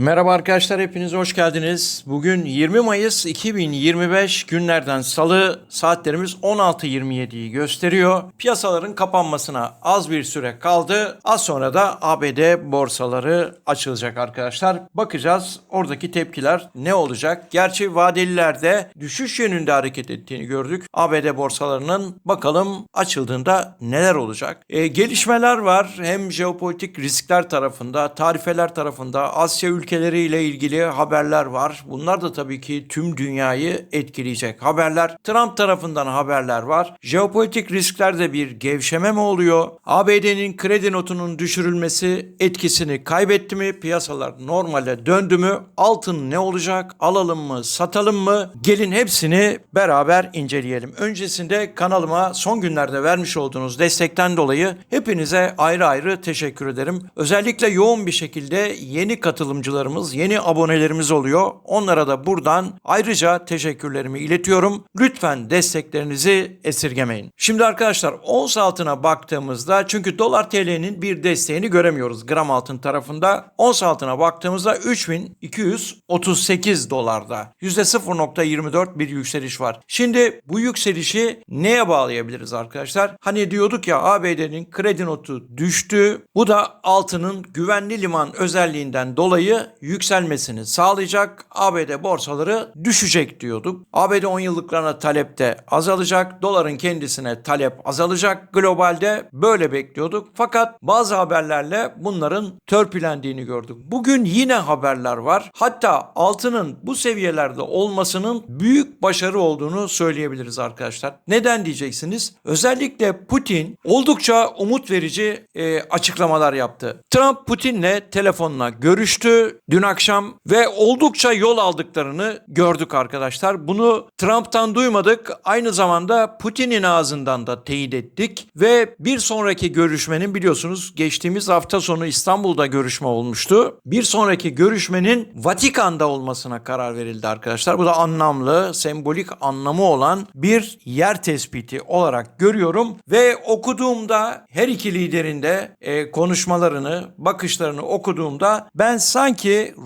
Merhaba arkadaşlar hepiniz hoş geldiniz. Bugün 20 Mayıs 2025 günlerden salı saatlerimiz 16.27'yi gösteriyor. Piyasaların kapanmasına az bir süre kaldı. Az sonra da ABD borsaları açılacak arkadaşlar. Bakacağız oradaki tepkiler ne olacak? Gerçi vadelilerde düşüş yönünde hareket ettiğini gördük. ABD borsalarının bakalım açıldığında neler olacak? E, gelişmeler var. Hem jeopolitik riskler tarafında, tarifeler tarafında, Asya ülkeleriyle ilgili haberler var. Bunlar da tabii ki tüm dünyayı etkileyecek haberler. Trump tarafından haberler var. Jeopolitik risklerde bir gevşeme mi oluyor? ABD'nin kredi notunun düşürülmesi etkisini kaybetti mi? Piyasalar normale döndü mü? Altın ne olacak? Alalım mı? Satalım mı? Gelin hepsini beraber inceleyelim. Öncesinde kanalıma son günlerde vermiş olduğunuz destekten dolayı hepinize ayrı ayrı teşekkür ederim. Özellikle yoğun bir şekilde yeni katılımcılarımız, yeni abonelerimiz oluyor. Onlara da buradan ayrıca teşekkürlerimi iletiyorum. Lütfen desteklerinizi esirgemeyin. Şimdi arkadaşlar ons altına baktığımızda çünkü dolar TL'nin bir desteğini göremiyoruz gram altın tarafında. Ons altına baktığımızda 3238 dolarda. %0.24 bir yükseliş var. Şimdi bu yükselişi neye bağlayabiliriz arkadaşlar? Hani diyorduk ya ABD'nin kredi notu düştü. Bu da altının güvenli liman özelliğinden dolayı yükselmesini sağlayacak. ABD borsaları düşecek diyorduk. ABD 10 yıllıklarına talep de azalacak. Doların kendisine talep azalacak. Globalde böyle bekliyorduk. Fakat bazı haberlerle bunların törpülendiğini gördük. Bugün yine haberler var. Hatta altının bu seviyelerde olmasının büyük başarı olduğunu söyleyebiliriz arkadaşlar. Neden diyeceksiniz? Özellikle Putin oldukça umut verici e, açıklamalar yaptı. Trump Putin'le telefonla görüştü dün akşam ve oldukça yol aldıklarını gördük arkadaşlar. Bunu Trump'tan duymadık. Aynı zamanda Putin'in ağzından da teyit ettik ve bir sonraki görüşmenin biliyorsunuz geçtiğimiz hafta sonu İstanbul'da görüşme olmuştu. Bir sonraki görüşmenin Vatikan'da olmasına karar verildi arkadaşlar. Bu da anlamlı, sembolik anlamı olan bir yer tespiti olarak görüyorum ve okuduğumda her iki liderin de e, konuşmalarını, bakışlarını okuduğumda ben sanki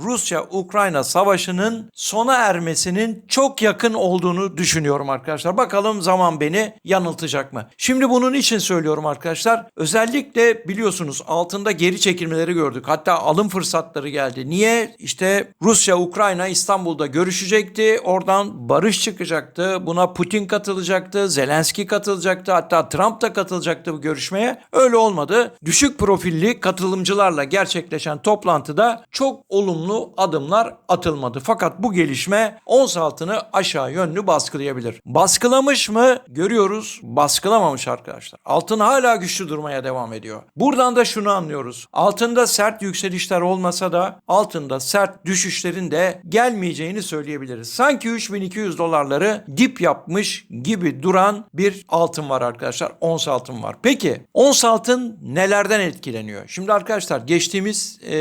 Rusya-Ukrayna savaşının sona ermesinin çok yakın olduğunu düşünüyorum arkadaşlar. Bakalım zaman beni yanıltacak mı? Şimdi bunun için söylüyorum arkadaşlar. Özellikle biliyorsunuz altında geri çekilmeleri gördük. Hatta alım fırsatları geldi. Niye? İşte Rusya-Ukrayna İstanbul'da görüşecekti. Oradan barış çıkacaktı. Buna Putin katılacaktı. Zelenski katılacaktı. Hatta Trump da katılacaktı bu görüşmeye. Öyle olmadı. Düşük profilli katılımcılarla gerçekleşen toplantıda çok olumlu adımlar atılmadı. Fakat bu gelişme ons altını aşağı yönlü baskılayabilir. Baskılamış mı? Görüyoruz. Baskılamamış arkadaşlar. Altın hala güçlü durmaya devam ediyor. Buradan da şunu anlıyoruz. Altında sert yükselişler olmasa da altında sert düşüşlerin de gelmeyeceğini söyleyebiliriz. Sanki 3200 dolarları dip yapmış gibi duran bir altın var arkadaşlar. Ons altın var. Peki ons altın nelerden etkileniyor? Şimdi arkadaşlar geçtiğimiz e,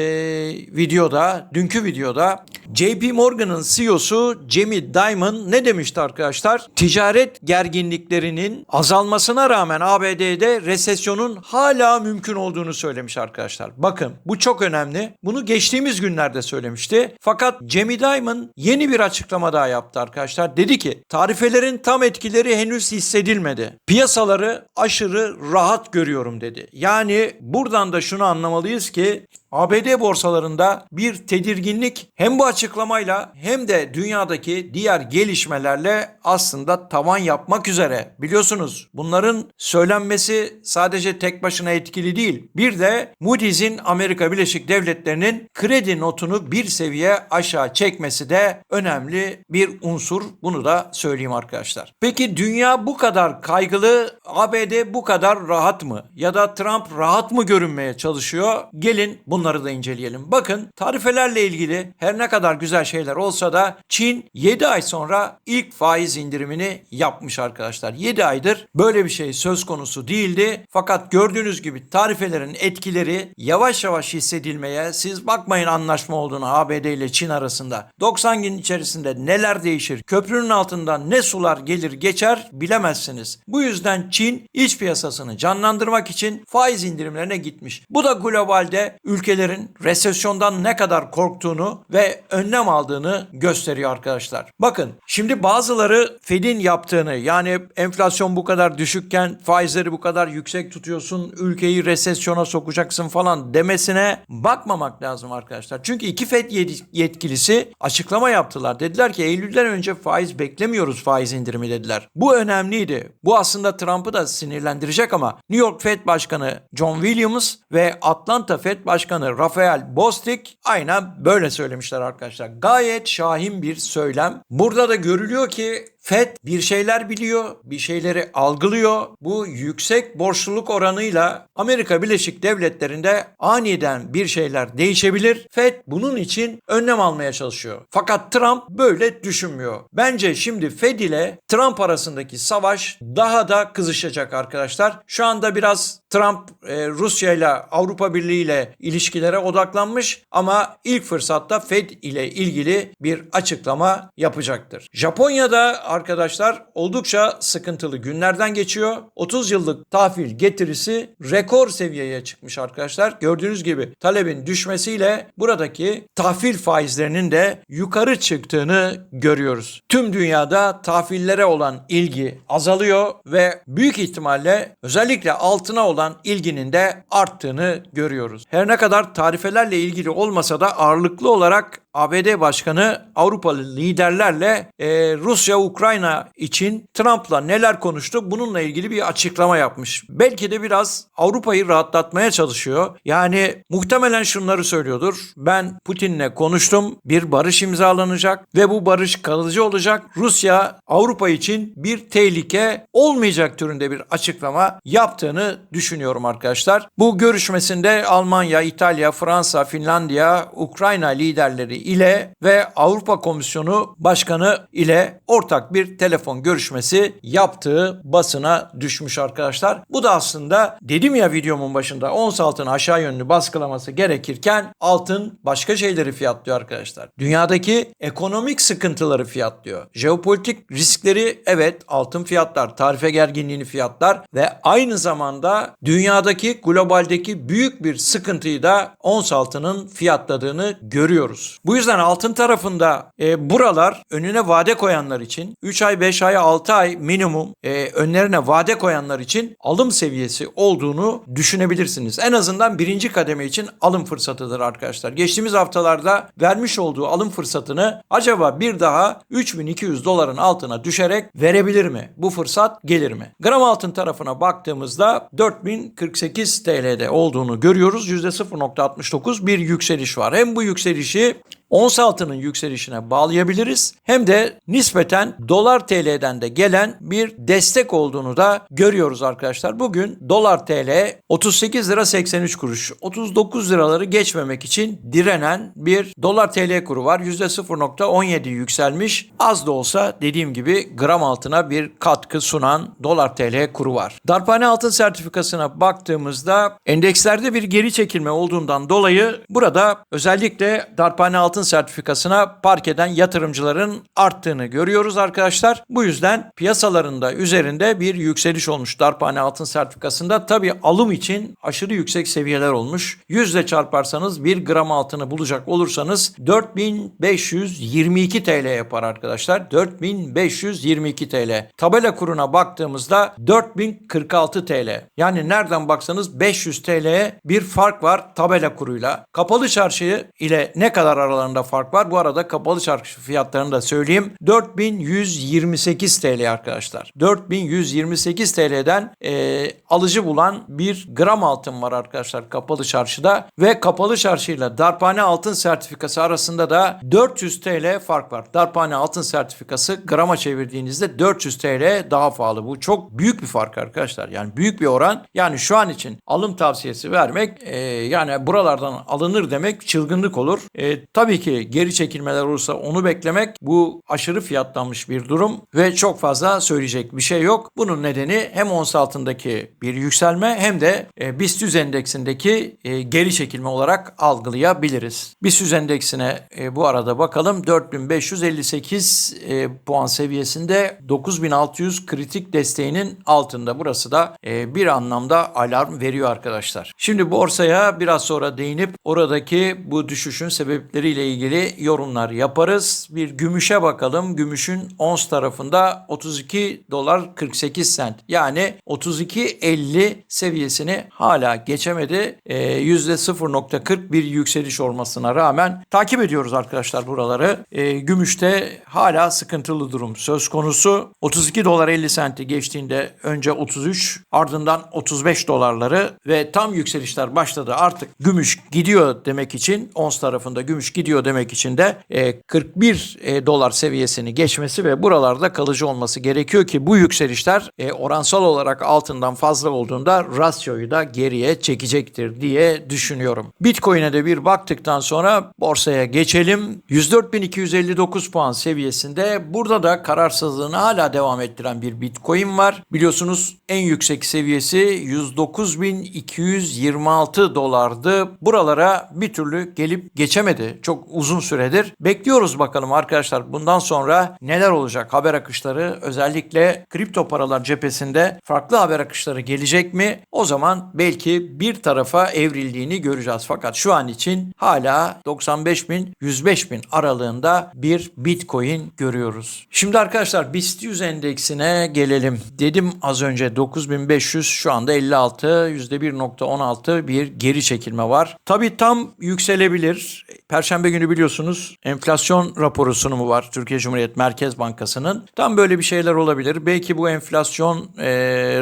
videoda, dünkü videoda JP Morgan'ın CEO'su Jamie Dimon ne demişti arkadaşlar? Ticaret gerginliklerinin azalmasına rağmen ABD'de resesyonun hala mümkün olduğunu söylemiş arkadaşlar. Bakın bu çok önemli. Bunu geçtiğimiz günlerde söylemişti. Fakat Jamie Dimon yeni bir açıklama daha yaptı arkadaşlar. Dedi ki tarifelerin tam etkileri henüz hissedilmedi. Piyasaları aşırı rahat görüyorum dedi. Yani buradan da şunu anlamalıyız ki ABD borsalarında bir tedirginlik hem bu açıklamayla hem de dünyadaki diğer gelişmelerle aslında tavan yapmak üzere. Biliyorsunuz bunların söylenmesi sadece tek başına etkili değil. Bir de Moody's'in Amerika Birleşik Devletleri'nin kredi notunu bir seviye aşağı çekmesi de önemli bir unsur. Bunu da söyleyeyim arkadaşlar. Peki dünya bu kadar kaygılı, ABD bu kadar rahat mı? Ya da Trump rahat mı görünmeye çalışıyor? Gelin bunları da inceleyelim. Bakın tarifelerle ilgili her ne kadar güzel şeyler olsa da Çin 7 ay sonra ilk faiz indirimini yapmış arkadaşlar. 7 aydır böyle bir şey söz konusu değildi. Fakat gördüğünüz gibi tarifelerin etkileri yavaş yavaş hissedilmeye siz bakmayın anlaşma olduğunu ABD ile Çin arasında. 90 gün içerisinde neler değişir? Köprünün altından ne sular gelir geçer bilemezsiniz. Bu yüzden Çin iç piyasasını canlandırmak için faiz indirimlerine gitmiş. Bu da globalde ülke ülkelerin resesyondan ne kadar korktuğunu ve önlem aldığını gösteriyor arkadaşlar. Bakın şimdi bazıları Fed'in yaptığını yani enflasyon bu kadar düşükken faizleri bu kadar yüksek tutuyorsun, ülkeyi resesyona sokacaksın falan demesine bakmamak lazım arkadaşlar. Çünkü iki Fed yet- yetkilisi açıklama yaptılar. Dediler ki Eylül'den önce faiz beklemiyoruz faiz indirimi dediler. Bu önemliydi. Bu aslında Trump'ı da sinirlendirecek ama New York Fed Başkanı John Williams ve Atlanta Fed Başkanı Rafael Bostic aynen böyle söylemişler arkadaşlar. Gayet şahin bir söylem. Burada da görülüyor ki Fed bir şeyler biliyor, bir şeyleri algılıyor. Bu yüksek borçluluk oranıyla Amerika Birleşik Devletleri'nde aniden bir şeyler değişebilir. Fed bunun için önlem almaya çalışıyor. Fakat Trump böyle düşünmüyor. Bence şimdi Fed ile Trump arasındaki savaş daha da kızışacak arkadaşlar. Şu anda biraz Trump e, Rusya ile Avrupa Birliği ile ilişkilere odaklanmış ama ilk fırsatta Fed ile ilgili bir açıklama yapacaktır. Japonya'da arkadaşlar oldukça sıkıntılı günlerden geçiyor. 30 yıllık tahvil getirisi rekor seviyeye çıkmış arkadaşlar. Gördüğünüz gibi talebin düşmesiyle buradaki tahvil faizlerinin de yukarı çıktığını görüyoruz. Tüm dünyada tahvillere olan ilgi azalıyor ve büyük ihtimalle özellikle altına olan ilginin de arttığını görüyoruz. Her ne kadar tarifelerle ilgili olmasa da ağırlıklı olarak ABD Başkanı Avrupalı liderlerle e, Rusya-Ukrayna için Trump'la neler konuştu bununla ilgili bir açıklama yapmış. Belki de biraz Avrupa'yı rahatlatmaya çalışıyor. Yani muhtemelen şunları söylüyordur. Ben Putin'le konuştum. Bir barış imzalanacak ve bu barış kalıcı olacak. Rusya Avrupa için bir tehlike olmayacak türünde bir açıklama yaptığını düşünüyorum arkadaşlar. Bu görüşmesinde Almanya, İtalya, Fransa, Finlandiya, Ukrayna liderleri ile ve Avrupa Komisyonu Başkanı ile ortak bir telefon görüşmesi yaptığı basına düşmüş arkadaşlar. Bu da aslında dedim ya videomun başında ons altın aşağı yönlü baskılaması gerekirken altın başka şeyleri fiyatlıyor arkadaşlar. Dünyadaki ekonomik sıkıntıları fiyatlıyor. Jeopolitik riskleri evet altın fiyatlar, tarife gerginliğini fiyatlar ve aynı zamanda dünyadaki globaldeki büyük bir sıkıntıyı da ons altının fiyatladığını görüyoruz. Bu yüzden altın tarafında e, buralar önüne vade koyanlar için 3 ay, 5 ay, 6 ay minimum e, önlerine vade koyanlar için alım seviyesi olduğunu düşünebilirsiniz. En azından birinci kademe için alım fırsatıdır arkadaşlar. Geçtiğimiz haftalarda vermiş olduğu alım fırsatını acaba bir daha 3200 doların altına düşerek verebilir mi? Bu fırsat gelir mi? Gram altın tarafına baktığımızda 4048 TL'de olduğunu görüyoruz. %0.69 bir yükseliş var. Hem bu yükselişi ons altının yükselişine bağlayabiliriz. Hem de nispeten dolar TL'den de gelen bir destek olduğunu da görüyoruz arkadaşlar. Bugün dolar TL 38 lira 83 kuruş. 39 liraları geçmemek için direnen bir dolar TL kuru var. %0.17 yükselmiş. Az da olsa dediğim gibi gram altına bir katkı sunan dolar TL kuru var. Darphane altın sertifikasına baktığımızda endekslerde bir geri çekilme olduğundan dolayı burada özellikle darphane altın sertifikasına park eden yatırımcıların arttığını görüyoruz arkadaşlar. Bu yüzden piyasalarında üzerinde bir yükseliş olmuş darphane altın sertifikasında. Tabi alım için aşırı yüksek seviyeler olmuş. Yüzle çarparsanız 1 gram altını bulacak olursanız 4522 TL yapar arkadaşlar. 4522 TL. Tabela kuruna baktığımızda 4046 TL. Yani nereden baksanız 500 TL'ye bir fark var tabela kuruyla. Kapalı çarşı ile ne kadar aralarında fark var? Bu arada kapalı çarşı fiyatlarını da söyleyeyim. 4128 TL arkadaşlar. 4128 TL'den e, alıcı bulan bir gram altın var arkadaşlar kapalı çarşıda ve kapalı çarşıyla darphane altın sertifikası arasında da 400 TL fark var. Darphane altın sertifikası grama çevirdiğinizde 400 TL daha pahalı. Bu çok büyük bir fark arkadaşlar. Yani büyük bir oran. Yani şu an için alım tavsiyesi vermek e, yani buralardan alınır demek çılgınlık olur. E, tabii ki ki geri çekilmeler olursa onu beklemek bu aşırı fiyatlanmış bir durum ve çok fazla söyleyecek bir şey yok. Bunun nedeni hem ons altındaki bir yükselme hem de e, BIST 100 endeksindeki e, geri çekilme olarak algılayabiliriz. BIST 100 endeksine e, bu arada bakalım 4558 e, puan seviyesinde 9600 kritik desteğinin altında. Burası da bir anlamda alarm veriyor arkadaşlar. Şimdi borsaya biraz sonra değinip oradaki bu düşüşün sebepleriyle ilgili yorumlar yaparız. Bir gümüşe bakalım. Gümüşün ons tarafında 32 dolar 48 sent yani 32.50 seviyesini hala geçemedi. E, %0.40 bir yükseliş olmasına rağmen takip ediyoruz arkadaşlar buraları. E, gümüşte hala sıkıntılı durum söz konusu. 32 dolar 50 senti geçtiğinde önce 33 ardından 35 dolarları ve tam yükselişler başladı. Artık gümüş gidiyor demek için ons tarafında gümüş gidiyor demek için de e, 41 e, dolar seviyesini geçmesi ve buralarda kalıcı olması gerekiyor ki bu yükselişler e, oransal olarak altından fazla olduğunda rasyoyu da geriye çekecektir diye düşünüyorum. Bitcoin'e de bir baktıktan sonra borsaya geçelim. 104.259 puan seviyesinde burada da kararsızlığını hala devam ettiren bir Bitcoin var. Biliyorsunuz en yüksek seviyesi 109.226 dolardı. Buralara bir türlü gelip geçemedi. Çok uzun süredir. Bekliyoruz bakalım arkadaşlar bundan sonra neler olacak haber akışları özellikle kripto paralar cephesinde farklı haber akışları gelecek mi? O zaman belki bir tarafa evrildiğini göreceğiz. Fakat şu an için hala 95 bin 105 bin aralığında bir Bitcoin görüyoruz. Şimdi arkadaşlar BIST 100 endeksine gelelim. Dedim az önce 9500 şu anda 56 %1.16 bir geri çekilme var. Tabi tam yükselebilir. Perşembe günü biliyorsunuz enflasyon raporu sunumu var Türkiye Cumhuriyet Merkez Bankası'nın. Tam böyle bir şeyler olabilir. Belki bu enflasyon e,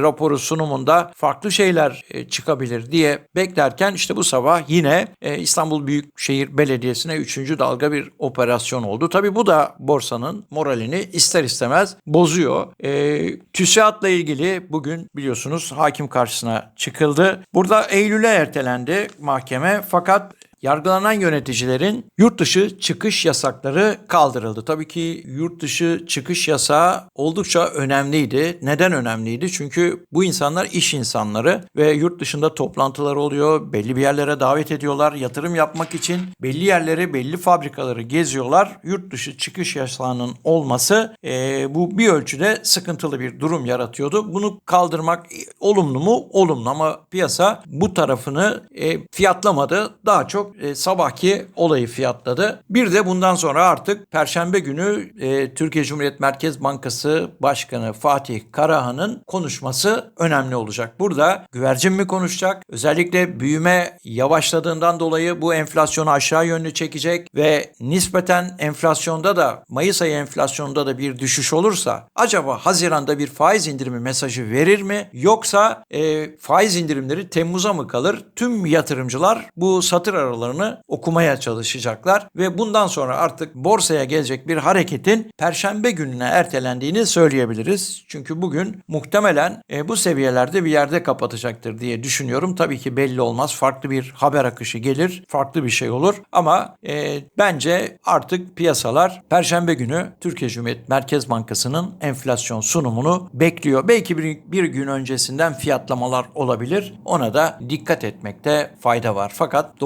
raporu sunumunda farklı şeyler e, çıkabilir diye beklerken işte bu sabah yine e, İstanbul Büyükşehir Belediyesi'ne 3. dalga bir operasyon oldu. Tabi bu da borsanın moralini ister istemez bozuyor. E, TÜSİAD'la ilgili bugün biliyorsunuz hakim karşısına çıkıldı. Burada Eylül'e ertelendi mahkeme fakat Yargılanan yöneticilerin yurt dışı çıkış yasakları kaldırıldı. Tabii ki yurt dışı çıkış yasağı oldukça önemliydi. Neden önemliydi? Çünkü bu insanlar iş insanları ve yurt dışında toplantılar oluyor. Belli bir yerlere davet ediyorlar. Yatırım yapmak için belli yerleri, belli fabrikaları geziyorlar. Yurt dışı çıkış yasağının olması e, bu bir ölçüde sıkıntılı bir durum yaratıyordu. Bunu kaldırmak olumlu mu? Olumlu ama piyasa bu tarafını e, fiyatlamadı. Daha çok e, sabahki olayı fiyatladı. Bir de bundan sonra artık Perşembe günü e, Türkiye Cumhuriyet Merkez Bankası Başkanı Fatih Karahan'ın konuşması önemli olacak. Burada güvercin mi konuşacak? Özellikle büyüme yavaşladığından dolayı bu enflasyonu aşağı yönlü çekecek ve nispeten enflasyonda da Mayıs ayı enflasyonda da bir düşüş olursa acaba Haziran'da bir faiz indirimi mesajı verir mi? Yoksa e, faiz indirimleri Temmuz'a mı kalır? Tüm yatırımcılar bu satır aralarını okumaya çalışacaklar ve bundan sonra artık borsaya gelecek bir hareketin perşembe gününe ertelendiğini söyleyebiliriz. Çünkü bugün muhtemelen e, bu seviyelerde bir yerde kapatacaktır diye düşünüyorum. Tabii ki belli olmaz. Farklı bir haber akışı gelir. Farklı bir şey olur. Ama e, bence artık piyasalar perşembe günü Türkiye Cumhuriyet Merkez Bankası'nın enflasyon sunumunu bekliyor. Belki bir, bir gün öncesinden fiyatlamalar olabilir. Ona da dikkat etmekte fayda var. Fakat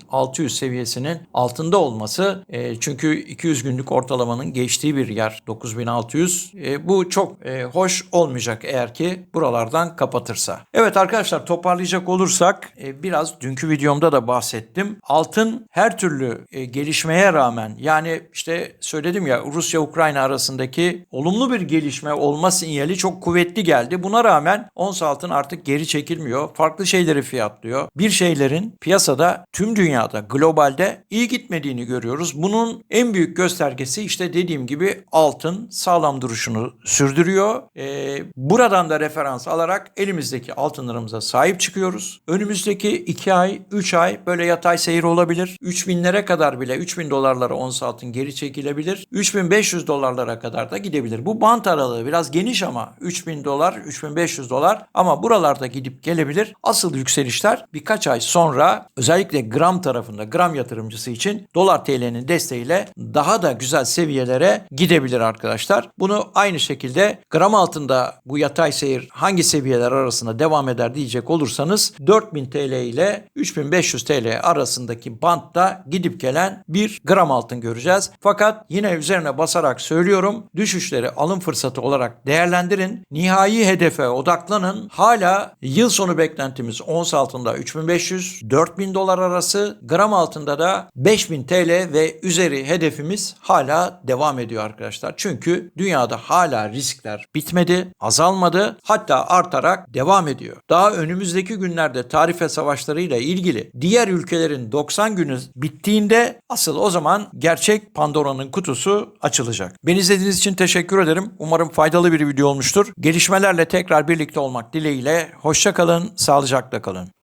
9600 seviyesinin altında olması e, çünkü 200 günlük ortalamanın geçtiği bir yer 9600. E, bu çok e, hoş olmayacak eğer ki buralardan kapatırsa. Evet arkadaşlar toparlayacak olursak e, biraz dünkü videomda da bahsettim. Altın her türlü e, gelişmeye rağmen yani işte söyledim ya Rusya-Ukrayna arasındaki olumlu bir gelişme olma sinyali çok kuvvetli geldi. Buna rağmen ons altın artık geri çekilmiyor. Farklı şeyleri fiyatlıyor. Bir şeylerin piyasada tüm dünyada globalde iyi gitmediğini görüyoruz. Bunun en büyük göstergesi işte dediğim gibi altın sağlam duruşunu sürdürüyor. Ee, buradan da referans alarak elimizdeki altınlarımıza sahip çıkıyoruz. Önümüzdeki 2 ay, 3 ay böyle yatay seyir olabilir. 3000'lere kadar bile 3000 dolarlara ons altın geri çekilebilir. 3500 dolarlara kadar da gidebilir. Bu bant aralığı biraz geniş ama 3000 dolar, 3500 dolar ama buralarda gidip gelebilir. Asıl yükselişler birkaç ay sonra özellikle gram gram tarafında gram yatırımcısı için dolar TL'nin desteğiyle daha da güzel seviyelere gidebilir arkadaşlar. Bunu aynı şekilde gram altında bu yatay seyir hangi seviyeler arasında devam eder diyecek olursanız 4000 TL ile 3500 TL arasındaki bantta gidip gelen bir gram altın göreceğiz. Fakat yine üzerine basarak söylüyorum düşüşleri alım fırsatı olarak değerlendirin. Nihai hedefe odaklanın. Hala yıl sonu beklentimiz ons altında 3500-4000 dolar arası gram altında da 5000 TL ve üzeri hedefimiz hala devam ediyor arkadaşlar. Çünkü dünyada hala riskler bitmedi, azalmadı hatta artarak devam ediyor. Daha önümüzdeki günlerde tarife savaşlarıyla ilgili diğer ülkelerin 90 günü bittiğinde asıl o zaman gerçek Pandora'nın kutusu açılacak. Beni izlediğiniz için teşekkür ederim. Umarım faydalı bir video olmuştur. Gelişmelerle tekrar birlikte olmak dileğiyle. Hoşça kalın, sağlıcakla kalın.